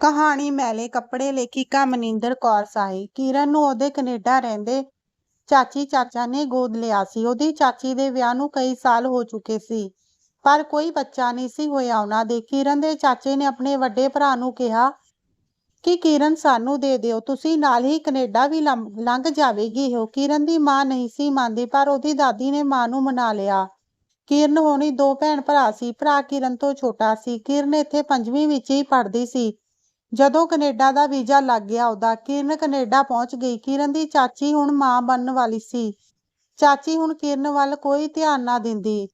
ਕਹਾਣੀ ਮੈਲੇ ਕੱਪੜੇ ਲੇਖਿਕਾ ਮਨਿੰਦਰ ਕੌਰ ਸਾਹੀ ਕਿਰਨ ਨੂੰ ਉਹਦੇ ਕੈਨੇਡਾ ਰਹਿੰਦੇ ਚਾਚੀ ਚਾਚਾ ਨੇ ਗੋਦ ਲਿਆ ਸੀ। ਉਹਦੀ ਚਾਚੀ ਦੇ ਵਿਆਹ ਨੂੰ ਕਈ ਸਾਲ ਹੋ ਚੁੱਕੇ ਸੀ, ਪਰ ਕੋਈ ਬੱਚਾ ਨਹੀਂ ਸੀ ਹੋਇਆ ਉਹਨਾਂ ਦੇ। ਕਿਰਨ ਦੇ ਚਾਚੇ ਨੇ ਆਪਣੇ ਵੱਡੇ ਭਰਾ ਨੂੰ ਕਿਹਾ ਕਿ, ਕਿਰਨ, ਸਾਨੂੰ ਦੇ ਦਿਓ, ਤੁਸੀਂ ਨਾਲ ਹੀ ਕੈਨੇਡਾ ਵੀ ਲੰਘ ਲੰਘ ਜਾਵੇਗੀ। ਹੋ ਕਿਰਨ ਦੀ ਮਾਂ ਨਹੀਂ ਸੀ ਮੰਨਦੀ, ਪਰ ਉਹਦੀ ਦਾਦੀ ਨੇ ਮਾਂ ਨੂੰ ਮਨਾ ਲਿਆ। ਕਿਰਨ ਹੋਣੀ ਦੋ ਭੈਣ ਭਰਾ ਸੀ, ਭਰਾ ਕਿਰਨ ਤੋਂ ਛੋਟਾ ਸੀ। ਕਿਰਨ ਇੱਥੇ ਪੰਜਵੀਂ ਵਿੱਚ ਹੀ ਪੜ੍ਹਦੀ ਸੀ। ਜਦੋਂ ਕੈਨੇਡਾ ਦਾ ਵੀਜ਼ਾ ਲੱਗ ਗਿਆ ਉਹਦਾ, ਕਿਰਨ ਕੈਨੇਡਾ ਪਹੁੰਚ ਗਈ। ਕਿਰਨ ਦੀ ਚਾਚੀ ਹੁਣ ਮਾਂ ਬਣਨ ਵਾਲੀ ਸੀ। ਚਾਚੀ ਹੁਣ ਕਿਰਨ ਵੱਲ ਕੋਈ ਧਿਆਨ ਨਾ ਦਿੰਦੀ।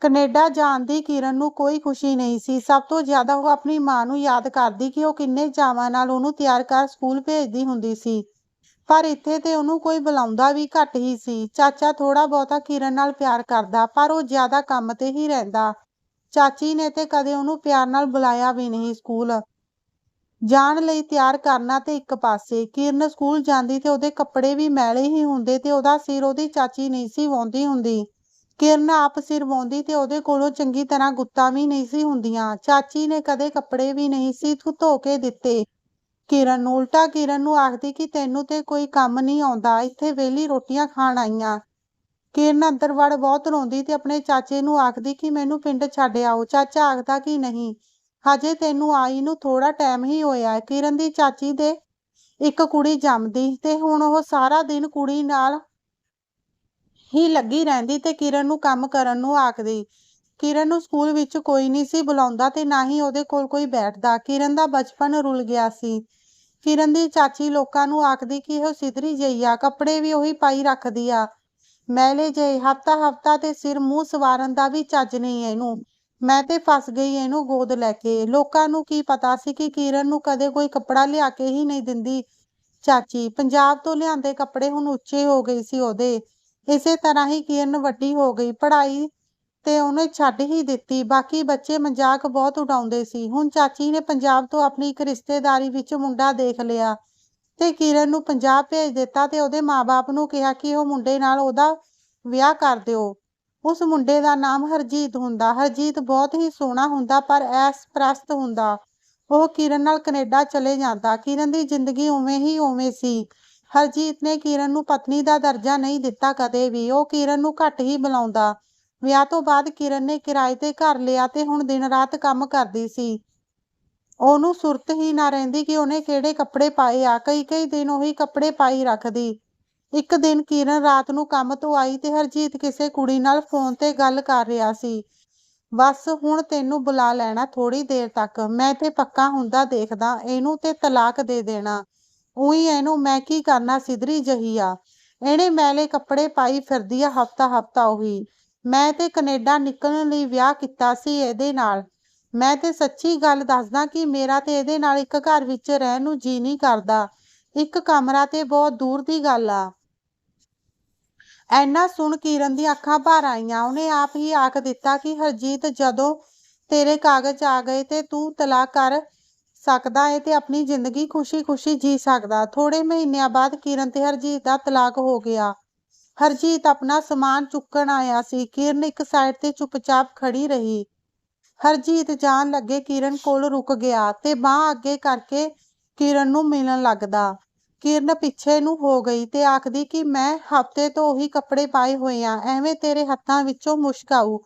ਕੈਨੇਡਾ ਜਾਣ ਦੀ ਕਿਰਨ ਨੂੰ ਕੋਈ ਖੁਸ਼ੀ ਨਹੀਂ ਸੀ। ਸਭ ਤੋਂ ਜ਼ਿਆਦਾ ਉਹ ਆਪਣੀ ਮਾਂ ਨੂੰ ਯਾਦ ਕਰਦੀ ਕਿ ਉਹ ਕਿੰਨੇ ਚਾਵਾਂ ਨਾਲ ਉਹਨੂੰ ਤਿਆਰ ਕਰ ਸਕੂਲ ਭੇਜਦੀ ਹੁੰਦੀ ਸੀ। ਪਰ ਇੱਥੇ ਤੇ ਉਹਨੂੰ ਕੋਈ ਬੁਲਾਉਂਦਾ ਵੀ ਘੱਟ ਹੀ ਸੀ। ਚਾਚਾ ਥੋੜਾ ਬਹੁਤਾ ਕਿਰਨ ਨਾਲ ਪਿਆਰ ਕਰਦਾ, ਪਰ ਉਹ ਜ਼ਿਆਦਾ ਕੰਮ ਤੇ ਹੀ ਰਹਿੰਦਾ। ਚਾਚੀ ਨੇ ਤੇ ਕਦੇ ਉਹਨੂੰ ਪਿਆਰ ਨਾਲ ਬੁਲਾਇਆ ਵੀ ਨਹੀਂ ਸਕੂਲ। ਜਾਣ ਲਈ ਤਿਆਰ ਕਰਨਾ ਤੇ ਇੱਕ ਪਾਸੇ। ਕਿਰਨ ਸਕੂਲ ਜਾਂਦੀ ਤੇ ਉਹਦੇ ਕੱਪੜੇ ਵੀ ਮੈਲੇ ਹੀ ਹੁੰਦੇ ਤੇ ਉਹਦਾ ਸਿਰ ਉਹਦੀ ਚਾਚੀ ਨਹੀਂ ਸੀ ਵਾਉਂਦੀ ਹੁੰਦੀ। ਕਿਰਨ ਆਪ ਸਿਰ ਵਾਉਂਦੀ ਤੇ ਉਹਦੇ ਕੋਲੋਂ ਚੰਗੀ ਤਰ੍ਹਾਂ ਗੁੱਤਾਂ ਵੀ ਨਹੀਂ ਸੀ ਹੁੰਦੀਆਂ। ਚਾਚੀ ਨੇ ਕਦੇ ਕੱਪੜੇ ਵੀ ਨਹੀਂ ਸੀ ਧੋ ਕੇ ਦਿੱਤੇ। ਕਿਰਨ ਨੂੰ ਉਲਟਾ ਕਿਰਨ ਨੂੰ ਆਖਦੀ ਕਿ ਤੈਨੂੰ ਤੇ ਕੋਈ ਕੰਮ ਨਹੀਂ ਆਉਂਦਾ, ਇੱਥੇ ਵਿਹਲੀ ਰੋਟੀਆਂ ਖਾਣ ਆਈਆਂ। ਕਿਰਨ ਅੰਦਰ ਵੜ ਬਹੁਤ ਰੋਂਦੀ ਤੇ ਆਪਣੇ ਚਾਚੇ ਨੂੰ ਆਖਦੀ ਕਿ ਮੈਨੂੰ ਪਿੰਡ ਛੱਡ ਆਓ। ਚਾਚਾ ਆਖਦਾ ਕਿ ਨਹੀਂ ਹਜੇ ਤੈਨੂੰ ਆਈ ਨੂੰ ਥੋੜਾ ਟਾਈਮ ਹੀ ਹੋਇਆ ਕਿਰਨ ਦੀ ਚਾਚੀ ਦੇ ਇੱਕ ਕੁੜੀ ਜੰਮਦੀ ਤੇ ਹੁਣ ਉਹ ਸਾਰਾ ਦਿਨ ਕੁੜੀ ਨਾਲ ਹੀ ਲੱਗੀ ਰਹਿੰਦੀ ਤੇ ਕਿਰਨ ਨੂੰ ਕੰਮ ਕਰਨ ਨੂੰ ਆਖਦੀ। ਕਿਰਨ ਨੂੰ ਸਕੂਲ ਵਿੱਚ ਕੋਈ ਨਹੀਂ ਸੀ ਬੁਲਾਉਂਦਾ ਤੇ ਨਾ ਹੀ ਉਹਦੇ ਕੋਲ ਕੋਈ ਬੈਠਦਾ। ਕਿਰਨ ਦਾ ਬਚਪਨ ਰੁਲ ਗਿਆ ਸੀ। ਕਿਰਨ ਦੀ ਚਾਚੀ ਲੋਕਾਂ ਨੂੰ ਆਖਦੀ ਕਿ ਉਹ ਸਿਧਰੀ ਜਿਹੀ ਆ, ਕੱਪੜੇ ਵੀ ਉਹੀ ਪਾਈ ਰੱਖਦੀ ਆ। ਮੈਲੇ ਜੇ ਹਫਤਾ ਹਫਤਾ ਤੇ ਸਿਰ ਮੂੰਹ ਸਵਾਰਨ ਦਾ ਵੀ ਚੱਜ ਨਹੀਂ ਇਹਨੂੰ। ਮੈਂ ਤੇ ਫਸ ਗਈ ਇਹਨੂੰ ਗੋਦ ਲੈ ਕੇ। ਲੋਕਾਂ ਨੂੰ ਕੀ ਪਤਾ ਸੀ ਕਿ ਕਿਰਨ ਨੂੰ ਕਦੇ ਕੋਈ ਕੱਪੜਾ ਲਿਆ ਕੇ ਹੀ ਨਹੀਂ ਦਿੰਦੀ। ਚਾਚੀ, ਪੰਜਾਬ ਤੋਂ ਲਿਆਂਦੇ ਕੱਪੜੇ ਹੁਣ ਉੱਚੇ ਹੋ ਗਏ ਸੀ ਉਹਦੇ। ਇਸੇ ਤਰ੍ਹਾਂ ਹੀ ਕਿਰਨ ਵੱਡੀ ਹੋ ਗਈ। ਪੜ੍ਹਾਈ ਤੇ ਉਹਨੇ ਛੱਡ ਹੀ ਦਿੱਤੀ। ਬਾਕੀ ਬੱਚੇ ਮਜ਼ਾਕ ਬਹੁਤ ਉਡਾਉਂਦੇ ਸੀ। ਹੁਣ ਚਾਚੀ ਨੇ ਪੰਜਾਬ ਤੋਂ ਆਪਣੀ ਇੱਕ ਰਿਸ਼ਤੇਦਾਰੀ ਵਿੱਚ ਮੁੰਡਾ ਦੇਖ ਲਿਆ ਤੇ ਕਿਰਨ ਨੂੰ ਪੰਜਾਬ ਭੇਜ ਦਿੱਤਾ ਤੇ ਉਹਦੇ ਮਾਪੇ ਨੂੰ ਕਿਹਾ ਕਿ ਉਹ ਮੁੰਡੇ ਨਾਲ ਉਹਦਾ ਵਿਆਹ ਕਰ ਦਿਓ। ਉਸ ਮੁੰਡੇ ਦਾ ਨਾਮ ਹਰਜੀਤ ਹੁੰਦਾ। ਹਰਜੀਤ ਬਹੁਤ ਹੀ ਸੋਹਣਾ ਹੁੰਦਾ ਪਰ ਐਸ ਪ੍ਰਸਤ ਹੁੰਦਾ। ਉਹ ਕਿਰਨ ਨਾਲ ਕੈਨੇਡਾ ਚਲੇ ਜਾਂਦਾ। ਕਿਰਨ ਦੀ ਜ਼ਿੰਦਗੀ ਉਵੇਂ ਹੀ ਉਵੇਂ ਸੀ। ਹਰਜੀਤ ਨੇ ਕਿਰਨ ਨੂੰ ਪਤਨੀ ਦਾ ਦਰਜਾ ਨਹੀਂ ਦਿੱਤਾ ਕਦੇ ਵੀ। ਉਹ ਕਿਰਨ ਨੂੰ ਘੱਟ ਹੀ ਬੁਲਾਉਂਦਾ। ਵਿਆਹ ਤੋਂ ਬਾਅਦ ਕਿਰਨ ਨੇ ਕਿਰਾਏ ਤੇ ਘਰ ਲਿਆ ਤੇ ਹੁਣ ਦਿਨ ਰਾਤ ਕੰਮ ਕਰਦੀ ਸੀ। ਉਹਨੂੰ ਸੁਰਤ ਹੀ ਨਾ ਰਹਿੰਦੀ ਕਿ ਉਹਨੇ ਕਿਹੜੇ ਕੱਪੜੇ ਪਾਏ ਆ। ਕਈ ਕਈ ਦਿਨ ਉਹੀ ਕੱਪੜੇ ਪਾਈ ਰੱਖਦੀ। ਇੱਕ ਦਿਨ ਕਿਰਨ ਰਾਤ ਨੂੰ ਕੰਮ ਤੋਂ ਆਈ ਤੇ ਹਰਜੀਤ ਕਿਸੇ ਕੁੜੀ ਨਾਲ ਫੋਨ ਤੇ ਗੱਲ ਕਰ ਰਿਹਾ ਸੀ। ਬਸ, ਹੁਣ ਤੈਨੂੰ ਬੁਲਾ ਲੈਣਾ ਥੋੜੀ ਦੇਰ ਤੱਕ। ਮੈਂ ਤੇ ਪੱਕਾ ਹੁੰਦਾ ਦੇਖਦਾ। ਇਹਨੂੰ ਤੇ ਤਲਾਕ ਦੇ ਦੇਣਾ। ਉਹੀ ਇਹਨੂੰ ਮੈਂ ਕੀ ਕਰਨਾ ਸਿਧਰੀ ਜਹੀ ਆ। ਇਹਨੇ ਮੈਲੇ ਕੱਪੜੇ ਪਾਈ ਫਿਰਦੀ ਆ ਹਫਤਾ ਹਫਤਾ ਉਹੀ। ਮੈਂ ਤੇ ਕੈਨੇਡਾ ਨਿਕਲਣ ਲਈ ਵਿਆਹ ਕੀਤਾ ਸੀ ਇਹਦੇ ਨਾਲ। ਮੈਂ ਤੇ ਸੱਚੀ ਗੱਲ ਦੱਸਦਾ ਕਿ ਮੇਰਾ ਤੇ ਇਹਦੇ ਨਾਲ ਇੱਕ ਘਰ ਵਿੱਚ ਰਹਿਣ ਨੂੰ ਜੀ ਨਹੀਂ ਕਰਦਾ। ਇੱਕ ਕਮਰਾ ਤੇ ਬਹੁਤ ਦੂਰ ਦੀ ਗੱਲ ਆ। ਐਨਾ ਸੁਣ ਕਿਰਨ ਦੀਆਂ ਅੱਖਾਂ ਭਰ ਆਈਆਂ। ਉਹਨੇ ਆਪ ਹੀ ਆਖ ਦਿੱਤਾ ਕਿ, ਹਰਜੀਤ, ਜਦੋਂ ਤੇਰੇ ਕਾਗਜ਼ ਆ ਗਏ ਤੇ ਤੂੰ ਤਲਾਕ ਕਰ ਸਕਦਾ ਹੈ ਤੇ ਆਪਣੀ ਜ਼ਿੰਦਗੀ ਖੁਸ਼ੀ-ਖੁਸ਼ੀ ਜੀ ਸਕਦਾ। ਥੋੜੇ ਮਹੀਨਿਆਂ ਬਾਅਦ ਕਿਰਨ ਤੇ ਹਰਜੀਤ ਦਾ ਤਲਾਕ ਹੋ ਗਿਆ। ਹਰਜੀਤ ਆਪਣਾ ਸਮਾਨ ਚੁੱਕਣ ਆਇਆ ਸੀ। ਕਿਰਨ ਇੱਕ ਸਾਈਡ ਤੇ ਚੁੱਪਚਾਪ ਖੜੀ ਰਹੀ। ਹਰਜੀਤ ਜਾਣ ਲੱਗੇ, ਕਿਰਨ ਕੋਲ ਰੁਕ ਗਿਆ ਤੇ ਬਾਹ ਅੱਗੇ ਕਰਕੇ ਕਿਰਨ ਨੂੰ ਮਿਲਣ ਲੱਗਦਾ। ਕਿਰਨ ਪਿੱਛੇ ਨੂੰ ਹੋ ਗਈ ਤੇ ਆਖਦੀ ਕਿ ਮੈਂ ਹਫ਼ਤੇ ਤੋਂ ਉਹੀ ਕੱਪੜੇ ਪਾਏ ਹੋਏ ਆ, ਐਵੇਂ ਤੇਰੇ ਹੱਥਾਂ ਵਿੱਚੋਂ ਮੁਸ਼ਕ ਆਊ।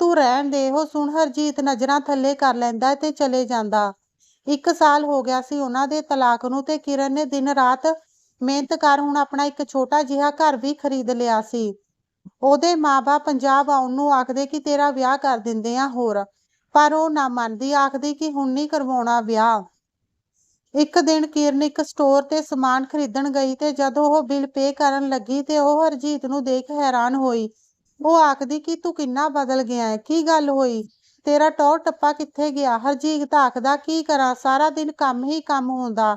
ਤੂੰ ਰਹਿਣ ਦੇ, ਉਹ ਸੁਣ ਹਰਜੀਤ ਨਜ਼ਰਾਂ ਥੱਲੇ ਕਰ ਲੈਂਦਾ ਤੇ ਚਲੇ ਜਾਂਦਾ। ਇੱਕ ਸਾਲ ਹੋ ਗਿਆ ਸੀ ਉਹਨਾਂ ਦੇ ਤਲਾਕ ਨੂੰ ਤੇ ਕਿਰਨ ਨੇ ਦਿਨ ਰਾਤ ਮਿਹਨਤ ਕਰ ਹੁਣ ਆਪਣਾ ਇੱਕ ਛੋਟਾ ਜਿਹਾ ਘਰ ਵੀ ਖਰੀਦ ਲਿਆ ਸੀ। ਉਹਦੇ ਮਾਪੇ ਪੰਜਾਬ ਆਉਣ ਨੂੰ ਆਖਦੇ ਕਿ ਤੇਰਾ ਵਿਆਹ ਕਰ ਦਿੰਦੇ ਆ ਹੋਰ, ਪਰ ਉਹ ਨਾ ਮੰਨਦੀ, ਆਖਦੀ ਕਿ ਹੁਣ ਨਹੀਂ ਕਰਵਾਉਣਾ ਵਿਆਹ। ਇੱਕ ਦਿਨ ਕਿਰਨ ਇੱਕ ਸਟੋਰ ਤੇ ਸਮਾਨ ਖਰੀਦਣ ਗਈ ਤੇ ਜਦੋਂ ਉਹ ਬਿੱਲ ਪੇ ਕਰਨ ਲੱਗੀ ਤੇ ਉਹ ਹਰਜੀਤ ਨੂੰ ਦੇਖ ਹੈਰਾਨ ਹੋਈ। ਉਹ ਆਖਦੀ, ਕਿ ਤੂੰ ਕਿੰਨਾ ਬਦਲ ਗਿਆ ਹੈ? ਕੀ ਗੱਲ ਹੋਈ? ਤੇਰਾ ਟੌਰ ਟੱਪਾ ਕਿੱਥੇ ਗਿਆ? ਹਰਜੀਤ ਆਖਦਾ ਕੀ ਕਰਾਂ? ਸਾਰਾ ਦਿਨ ਕੰਮ ਹੀ ਕੰਮ ਹੁੰਦਾ।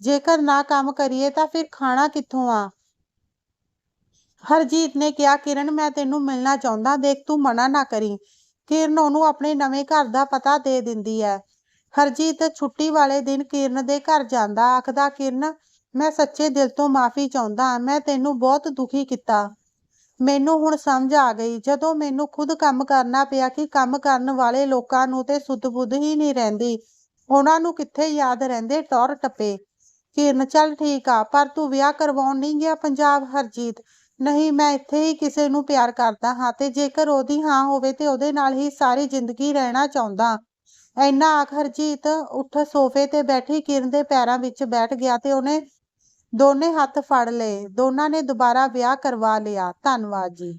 ਜੇਕਰ ਨਾ ਕੰਮ ਕਰੀਏ ਤਾਂ ਫਿਰ ਖਾਣਾ ਕਿੱਥੋਂ ਆ? ਹਰਜੀਤ ਨੇ ਕਿਹਾ, ਕਿਰਨ, ਮੈਂ ਤੈਨੂੰ ਮਿਲਣਾ ਚਾਹੁੰਦਾ। ਦੇਖ, ਤੂੰ ਮਨਾ ਨਾ ਕਰੀ। ਕਿਰਨ ਉਹਨੂੰ ਆਪਣੇ ਨਵੇਂ ਘਰ ਦਾ ਪਤਾ ਦੇ ਦਿੰਦੀ ਹੈ। ਹਰਜੀਤ ਛੁੱਟੀ ਵਾਲੇ ਦਿਨ ਕਿਰਨ ਦੇ ਘਰ ਜਾਂਦਾ, ਆਖਦਾ, ਕਿਰਨ, ਮੈਂ ਸੱਚੇ ਦਿਲ ਤੋਂ ਮਾਫੀ ਚਾਹੁੰਦਾ, ਮੈਂ ਤੈਨੂੰ ਬਹੁਤ ਦੁਖੀ ਕੀਤਾ। ਮੈਨੂੰ ਹੁਣ ਸਮਝ ਆ ਗਈ, ਜਦੋਂ ਮੈਨੂੰ ਖੁਦ ਕੰਮ ਕਰਨਾ ਪਿਆ ਕਿ ਕੰਮ ਕਰਨ ਵਾਲੇ ਲੋਕਾਂ ਨੂੰ ਤੇ ਸੁੱਧ ਬੁੱਧ ਹੀ ਨਹੀਂ ਰਹਿੰਦੀ, ਉਹਨਾਂ ਨੂੰ ਕਿੱਥੇ ਯਾਦ ਰਹਿੰਦੇ ਟੌਰ ਟੱਪੇ। ਕਿਰਨ, ਚੱਲ ਠੀਕ ਆ, ਪਰ ਤੂੰ ਵਿਆਹ ਕਰਵਾਉਣ ਨਹੀਂ ਗਿਆ ਪੰਜਾਬ, ਹਰਜੀਤ? ਨਹੀਂ, ਮੈਂ ਇੱਥੇ ਹੀ ਕਿਸੇ ਨੂੰ ਪਿਆਰ ਕਰਦਾ ਹਾਂ ਤੇ ਜੇਕਰ ਉਹਦੀ ਹਾਂ ਹੋਵੇ ਤੇ ਉਹਦੇ ਨਾਲ ਹੀ ਸਾਰੀ ਜ਼ਿੰਦਗੀ ਰਹਿਣਾ ਚਾਹੁੰਦਾ। ਇੰਨਾ ਆਖ ਹਰਜੀਤ ਉੱਠ ਸੋਫੇ ਤੇ ਬੈਠੀ ਕਿਰਨ ਦੇ ਪੈਰਾਂ ਵਿੱਚ ਬੈਠ ਗਿਆ ਤੇ ਉਹਨੇ ਦੋਨੇ ਹੱਥ ਫੜ ਲਏ। ਦੋਨਾਂ ਨੇ ਦੁਬਾਰਾ ਵਿਆਹ ਕਰਵਾ ਲਿਆ। ਧੰਨਵਾਦ ਜੀ।